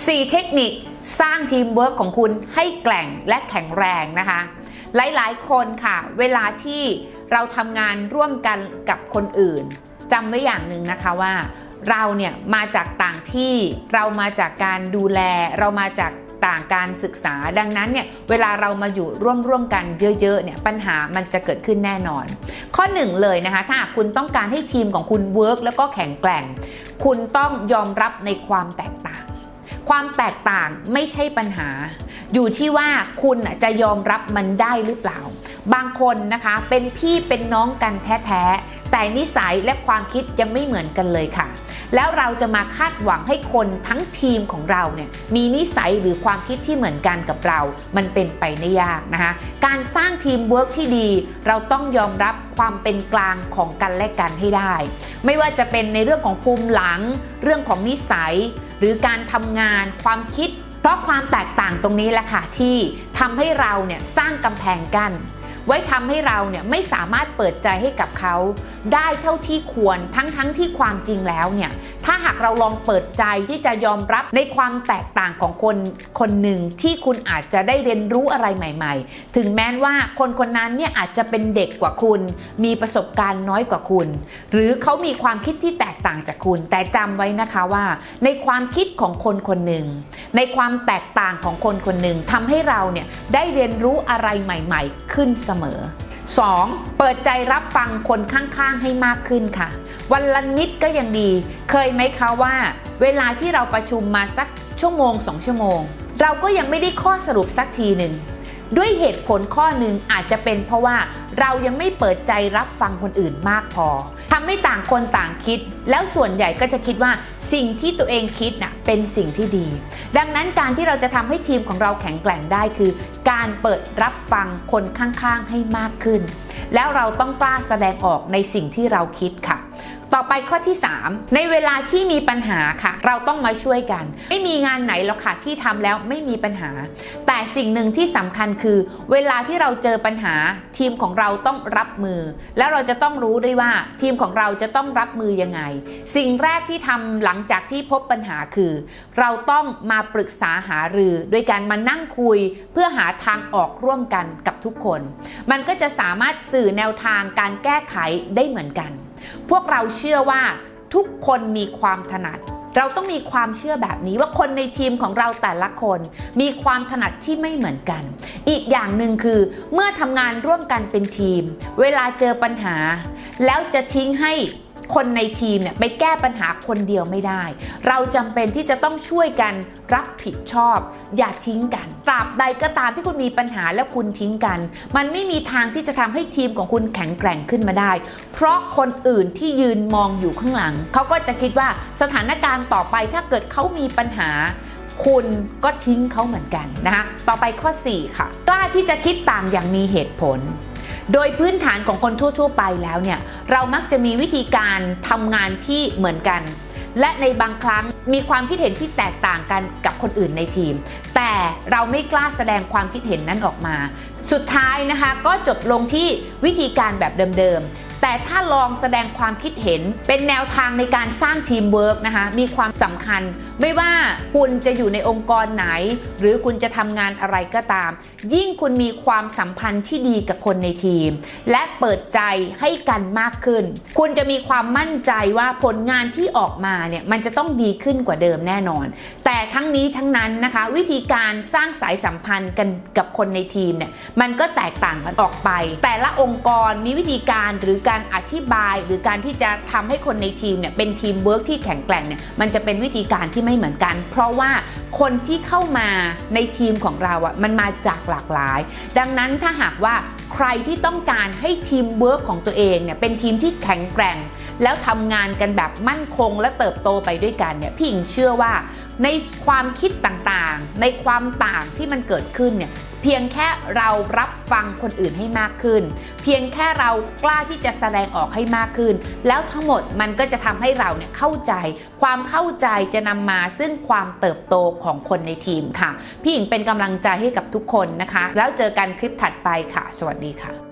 4 เทคนิคสร้างทีมเวิร์กของคุณให้แกร่งและแข็งแรงนะคะ หลายๆ คนค่ะ เวลาที่เราทำงานร่วมกันกับคนอื่นจำไว้อย่างหนึ่งนะคะว่า เราเนี่ยมาจากต่างที่เรามาจากการดูแล เรามาจากต่างการศึกษา ดังนั้นเนี่ยเวลาเรามาอยู่ร่วมร่วมกันเยอะๆเนี่ยปัญหามันจะเกิดขึ้นแน่นอน ข้อหนึ่งเลยนะคะถ้าคุณต้องการให้ทีมของคุณเวิร์กแล้วก็แข็งแกร่ง คุณต้องยอมรับในความแตกต่าง ความแตกต่างไม่ใช่ปัญหา อยู่ที่ว่าคุณจะยอมรับมันได้หรือเปล่า บางคนนะคะเป็นพี่เป็นน้องกันแท้ๆ แต่นิสัยและความคิดยังไม่เหมือนกันเลยค่ะ แล้วเราจะมาคาดหวังให้คนทั้งทีมของเราเนี่ยมีนิสัยหรือความคิดที่เหมือนกันกับเรา มันเป็นไปได้ยากนะคะการสร้างทีมเวิร์กที่ดี เราต้องยอมรับความเป็นกลางของกันและกันให้ได้ ไม่ว่าจะเป็นในเรื่องของภูมิหลัง เรื่องของนิสัย หรือการทำงานความคิด เพราะความแตกต่างตรงนี้แหละค่ะที่ทำให้เราเนี่ยสร้างกำแพงกั้น ไว้ทำให้เราเนี่ยไม่สามารถเปิดใจให้กับเขา ได้เท่าที่ควรทั้งทั้งที่ความจริงแล้วเนี่ยถ้าหากเราลองเปิดใจที่จะยอมรับในความแตกต่างของคนคนหนึ่งที่คุณอาจจะได้เรียนรู้อะไรใหม่ ๆ ถึงแม้ว่าคนคนนั้นเนี่ยอาจจะเป็นเด็กกว่าคุณ มีประสบการณ์น้อยกว่าคุณ หรือเขามีความคิดที่แตกต่างจากคุณ แต่จำไว้นะคะว่า ในความคิดของคนคนหนึ่งในความแตกต่างของคนคนหนึ่งทำให้เราเนี่ยได้เรียนรู้อะไรใหม่ ๆ ขึ้นเสมอ 2. เปิดใจรับฟังคนข้างๆให้มากขึ้นค่ะ วันละนิดก็ยังดี เคยไหมคะว่า เวลาที่เราประชุมมาสักชั่วโมงสองชั่วโมง เราก็ยังไม่ได้ข้อสรุปสักทีหนึ่งด้วยเหตุผลข้อหนึ่งอาจจะเป็นเพราะว่าเรายังไม่เปิดใจรับฟังคนอื่นมากพอทำให้ต่างคนต่างคิด แล้วส่วนใหญ่ก็จะคิดว่าสิ่งที่ตัวเองคิดน่ะเป็นสิ่งที่ดี ดังนั้นการที่เราจะทำให้ทีมของเราแข็งแกร่งได้คือ การเปิดรับฟังคนข้างๆให้มากขึ้น แล้วเราต้องกล้าแสดงออกในสิ่งที่เราคิดค่ะ ต่อไปข้อที่ 3 ในเวลาที่มีปัญหาค่ะ เราต้องมาช่วยกัน ไม่มีงานไหนหรอกค่ะที่ทำแล้วไม่มีปัญหา แต่สิ่งหนึ่งที่สำคัญคือ เวลาที่เราเจอปัญหาทีมของเราต้องรับมือ แล้วเราจะต้องรู้ด้วยว่าทีมของเราจะต้องรับมือยังไง สิ่งแรกที่ทำหลังจากที่พบปัญหาคือ เราต้องมาปรึกษาหารือโดยการมานั่งคุย เพื่อหาทางออกร่วมกันกับทุกคน มันก็จะสามารถสื่อแนวทางการแก้ไขได้เหมือนกัน พวกเราเชื่อว่าทุกคนมีความถนัด เราต้องมีความเชื่อแบบนี้ว่าคนในทีมของเราแต่ละคน มีความถนัดที่ไม่เหมือนกัน อีกอย่างหนึ่งคือ เมื่อทำงานร่วมกันเป็นทีม เวลาเจอปัญหา แล้วจะทิ้งให้ คนในทีมเนี่ยไปแก้ปัญหาคนเดียวไม่ได้ เราจำเป็นที่จะต้องช่วยกันรับผิดชอบ อย่าทิ้งกัน ตราบใดก็ตามที่คุณมีปัญหาแล้วคุณทิ้งกัน มันไม่มีทางที่จะทำให้ทีมของคุณแข็งแกร่งขึ้นมาได้ เพราะคนอื่นที่ยืนมองอยู่ข้างหลัง เขาก็จะคิดว่าสถานการณ์ต่อไปถ้าเกิดเขามีปัญหาคุณก็ทิ้งเขาเหมือนกันนะคะ ต่อไปข้อ 4 ค่ะ กล้าที่จะคิดต่างอย่างมีเหตุผล โดยพื้นฐานของคนทั่ว ๆ ไปแล้วเนี่ยเรามักจะมีวิธีการทำงานที่เหมือนกัน และในบางครั้งมีความคิดเห็นที่แตกต่างกันกับคนอื่นในทีม แต่เราไม่กล้าแสดงความคิดเห็นนั้นออกมา สุดท้ายนะคะก็จบลงที่วิธีการแบบเดิมๆ แต่ถ้าลองแสดงความคิดเห็นเป็นแนวทางในการสร้างทีมเวิร์กนะคะมีความสำคัญ ไม่ว่าคุณจะอยู่ในองค์กรไหน หรือคุณจะทำงานอะไรก็ตาม ยิ่งคุณมีความสัมพันธ์ที่ดีกับคนในทีม และเปิดใจให้กันมากขึ้น คุณจะมีความมั่นใจว่าผลงานที่ออกมาเนี่ยมันจะต้องดีขึ้นกว่าเดิมแน่นอน แต่ทั้งนี้ทั้งนั้นนะคะวิธีการสร้างสายสัมพันธ์กันกับคนในทีมเนี่ยมันก็แตกต่างกันออกไป แต่ละองค์กรมีวิธีการหรือการการอธิบายหรือการที่จะทำให้คนในทีมเนี่ยเป็นทีมเวิร์กที่แข็งแกร่งเนี่ยมันจะเป็นวิธีการที่ไม่เหมือนกัน เพราะว่าคนที่เข้ามาในทีมของเราอะ่ะมันมาจากหลากหลาย ดังนั้นถ้าหากว่าใครที่ต้องการให้ทีมเวิร์กของตัวเองเนี่ยเป็นทีมที่แข็งแกร่ง แล้วทำงานกันแบบมั่นคงและเติบโตไปด้วยกันเนี่ยพี่หญิงเชื่อว่าในความคิดต่างๆ ในความต่างที่มันเกิดขึ้นเนี่ย เพียงแค่เรารับฟังคนอื่นให้มากขึ้น เพียงแค่เรากล้าที่จะแสดงออกให้มากขึ้น แล้วทั้งหมดมันก็จะทำให้เราเนี่ยเข้าใจ ความเข้าใจจะนำมาซึ่งความเติบโตของคนในทีมค่ะ พี่หญิงเป็นกำลังใจให้กับทุกคนนะคะ แล้วเจอกันคลิปถัดไปค่ะ สวัสดีค่ะ